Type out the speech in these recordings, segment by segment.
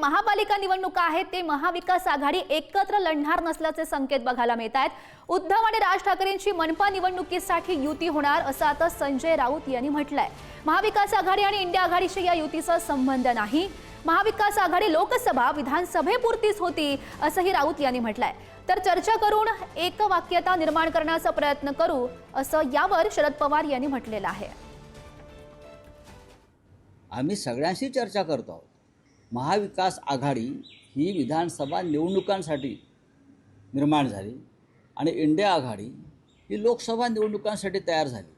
महापालिका निवडणुका आहेत ते महाविकास आघाडी एकत्र लढणार नसल्याचे संकेत बघायला मिळत आहेत उद्धव आणि राज ठाकरेंची मनपा निवडणुकीसाठी युती होणार असं आता संजय राऊत यांनी म्हटलंय. महाविकास आघाडी आणि इंडिया आघाडीशी या युतीचा संबंध नाही. महाविकास आघाडी लोकसभा विधानसभेपुरतीच होती असंही राऊत यांनी म्हटलंय. तर चर्चा करून एक वाक्यता निर्माण करण्याचा प्रयत्न करू असं यावर शरद पवार यांनी म्हटलेलं आहे. आम्ही सगळ्यांशी चर्चा करतो आहोत. महाविकास आघाडी ही विधानसभा निवडणुकांसाठी निर्माण झाली आणि इंडिया आघाडी ही लोकसभा निवडणुकांसाठी तयार झाली.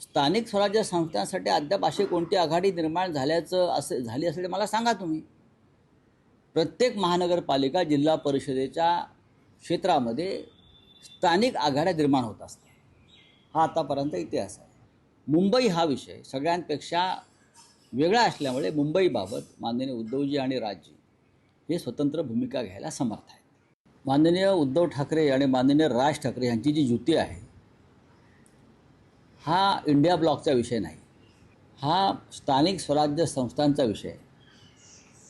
स्थानिक स्वराज्य संस्थांसाठी अद्याप अशी कोणती आघाडी निर्माण झाल्याचं असे झाली असेल मला सांगा तुम्ही. प्रत्येक महानगरपालिका जिल्हा परिषदेच्या क्षेत्रामध्ये स्थानिक आघाड्या निर्माण होत असतात. हा आतापर्यंत इतिहास आहे. मुंबई हा विषय सगळ्यांपेक्षा वेगळा असल्यामुळे मुंबईबाबत माननीय उद्धवजी आणि राजजी हे स्वतंत्र भूमिका घ्यायला समर्थ आहेत. माननीय उद्धव ठाकरे आणि माननीय राज ठाकरे यांची जी युती आहे हा इंडिया ब्लॉकचा विषय नाही. हा स्थानिक स्वराज्य संस्थांचा विषय आहे.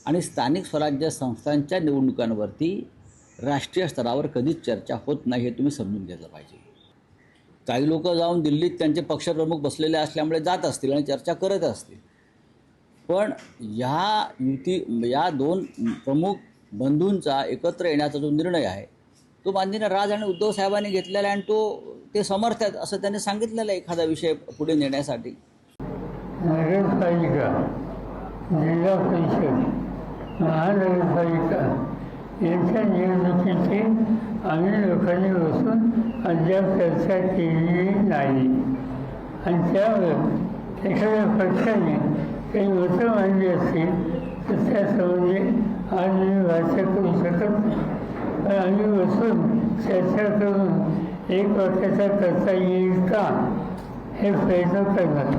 आणि स्थानिक स्वराज्य संस्थांच्या निवडणुकांवरती राष्ट्रीय स्तरावर कधीच चर्चा होत नाही हे तुम्ही समजून घेतलं पाहिजे. काही लोक जाऊन दिल्लीत त्यांचे पक्षप्रमुख बसलेले असल्यामुळे जात असतील आणि चर्चा करत असतील. पण ह्या युती या दोन प्रमुख बंधूंचा एकत्र येण्याचा जो निर्णय आहे तो माननीय राज आणि उद्धव साहेबांनी घेतलेला आहे आणि तो ते समर्थ आहेत असं त्यांनी सांगितलेलं आहे एखादा विषय पुढे नेण्यासाठी. नगरपालिका जिल्हा परिषद महानगरपालिका यांच्या निवडणुकीची आम्ही लोकांनी बसून अद्याप चर्चा केलेली नाही. आणि त्यावर एखाद्या पक्षाने काही मोठं मांडली असतील तर त्यासंबंधी आज मी भाष्य करू शकत नाही. पण आम्ही बसून चर्चा करून एक वाक्याचा करता येईल का हे प्रयत्न करणार.